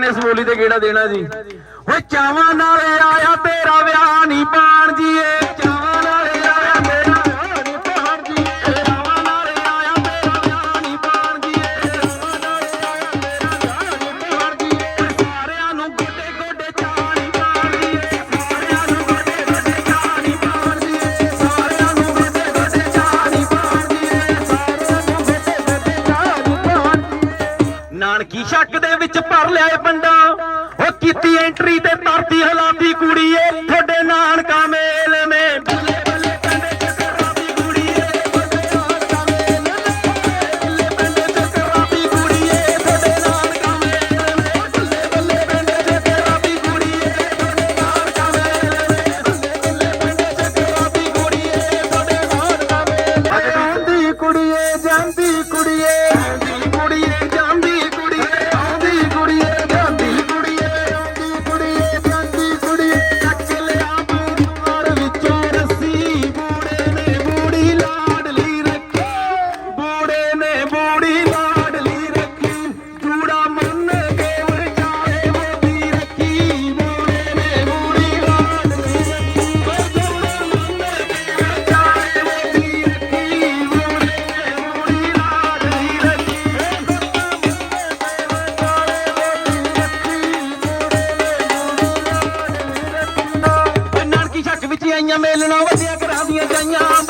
ਨੇ ਇਸ ਬੋਲੀ ਤੇ ਗੇੜਾ ਦੇਣਾ ਜੀ। ਓਏ ਚਾਵਾਂ ਨਾਲ ਆਇਆ ਤੇਰਾ ਵਿਆਹ ਨਹੀਂ ਪਾਣ ਜੀ ਜੀਏ ਚੱਲਣਾ ਵਜਿਆ ਕਰਾ ਦੀਆਂ ਜਾਈਆਂ।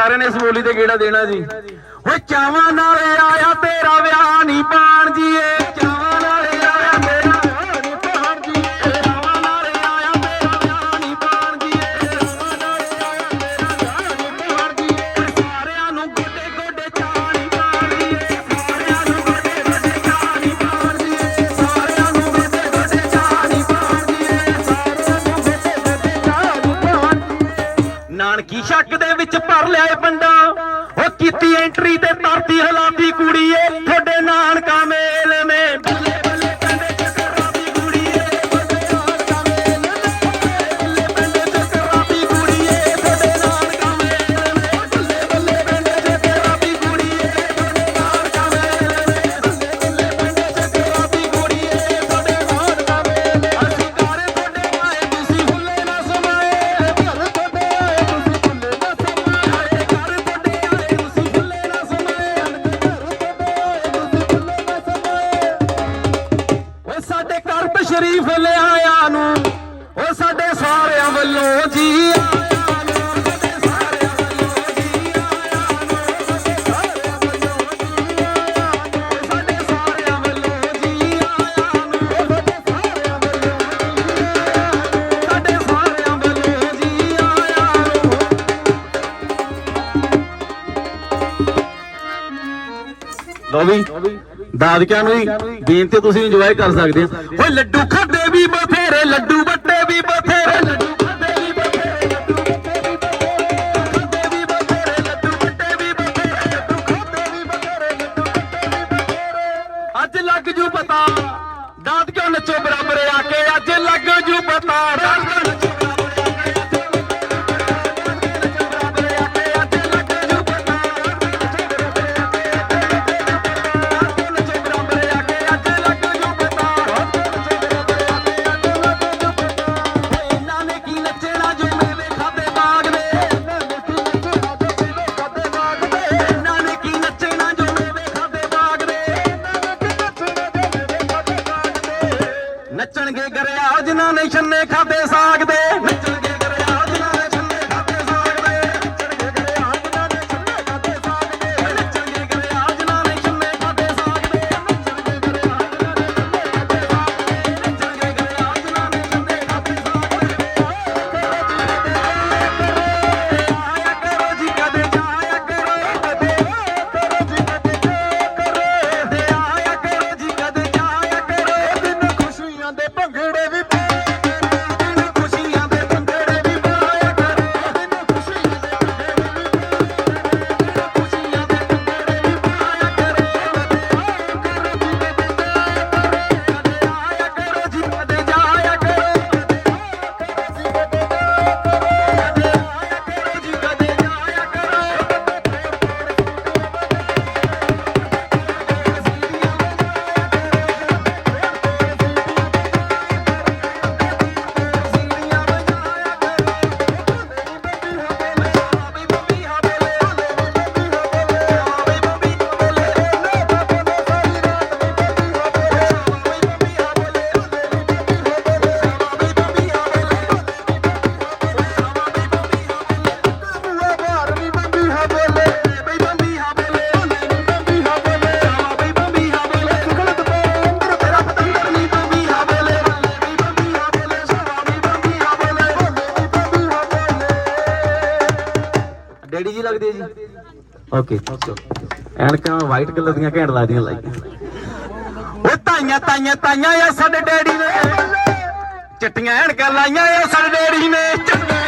ਸਾਰਿਆਂ ਨੇ ਇਸ ਬੋਲੀ ਤੇ ਗੇੜਾ ਦੇਣਾ ਜੀ। ਓਏ ਚਾਵਾਂ ਨਾਲ ਆਇਆ ਤੇਰਾ ਵਿਆਹ ਨਹੀਂ ਪਾਣ ਜੀਏ ਚਾਵਾਂ ਨਾਲ ਛੋਟੀ ਐਂਟਰੀ ਤੇ ਤਰਦੀ ਹਲਾਂਦੀ ਕੁੜੀ ਏ ਤੁਹਾਡੇ ਸਾਧਕਿਆਂ ਨੂੰ ਹੀ ਦੀਨ ਤੇ ਤੁਸੀਂ ਇੰਜੋਏ ਕਰ ਸਕਦੇ ਹੋ। ਓਏ ਲੱਡੂ ਖੱਦੇ ਵੀ ਬਥੇਰੇ, ਲੱਡੂ ਬੱਟੇ ਵੀ ਬਥੇਰੇ, ਲੱਡੂ ਅੱਜ ਲੱਗ ਜੂ ਪਤਾ ਦਾਦ ਕਿਉਂ ਨੱਚੋ ਬਰਾਬਰ ਆ ਕੇ, ਅੱਜ ਲੱਗ ਜੂ ਪਤਾ ਦਾਦ ਓਕੇ ਐਨਕਾਂ ਵਾਈਟ ਕਲਰ ਦੀਆਂ ਘੈਂਟ ਲੱਗਦੀਆਂ ਲਾਈਆਂ। ਉਹ ਤਾਈਆਂ ਤਾਈਆਂ ਤਾਈਆਂ ਆ ਸਾਡੇ ਡੈਡੀ ਨੇ। ਚਿੱਟੀਆਂ ਐਨਕਾਂ ਲਾਈਆਂ ਆ ਸਾਡੇ ਡੈਡੀ ਨੇ।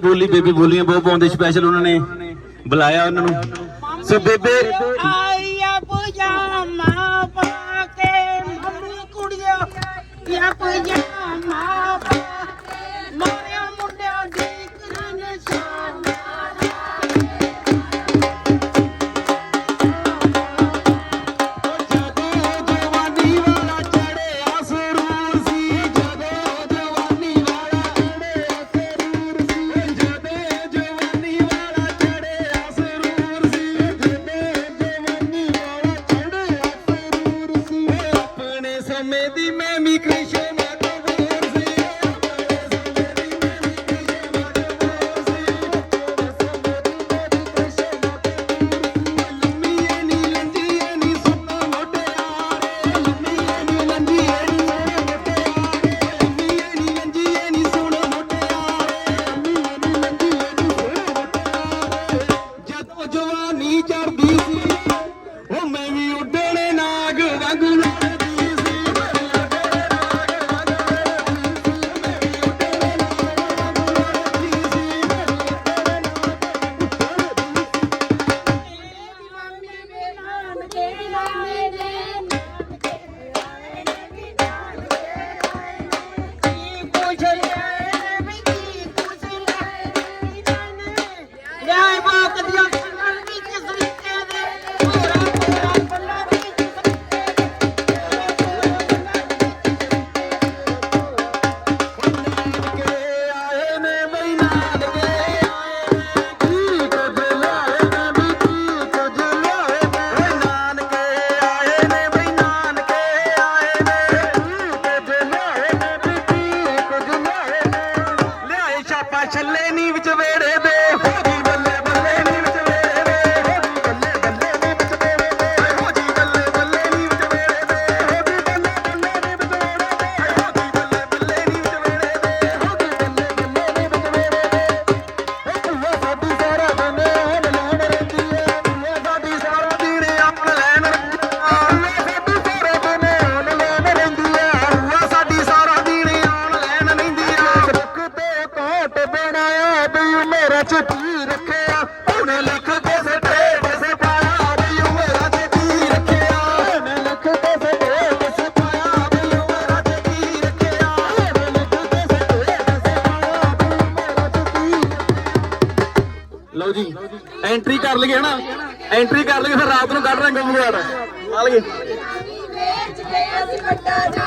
ਬੋਲੀ, ਬੇਬੀ ਬੋਲੀਆਂ ਬਹੁਤ ਪਾਉਂਦੇ ਸਪੈਸ਼ਲ ਉਹਨਾਂ ਨੇ ਬੁਲਾਇਆ ਉਹਨਾਂ ਨੂੰ। ਸੋ ਬੇਬੇ, ਆਇਆ ਪੁਜਾ ਮਾਂ ਪਾ ਕੇ, ਮੰਮੀ ਕੁੜੀਆਂ ਯਾ ਪੁਜਾ ਲਓ ਜੀ ਐਂਟਰੀ ਕਰ ਲਈਏ ਨਾ ਐਂਟਰੀ ਕਰ ਲਈਏ, ਫਿਰ ਰਾਤ ਨੂੰ ਕੱਢ ਰਹੇ ਗੰਗੂਆੜ ਆ ਲਈਏ। ਵੇਚ ਕੇ ਅਸੀਂ ਵੱਡਾ ਜਾ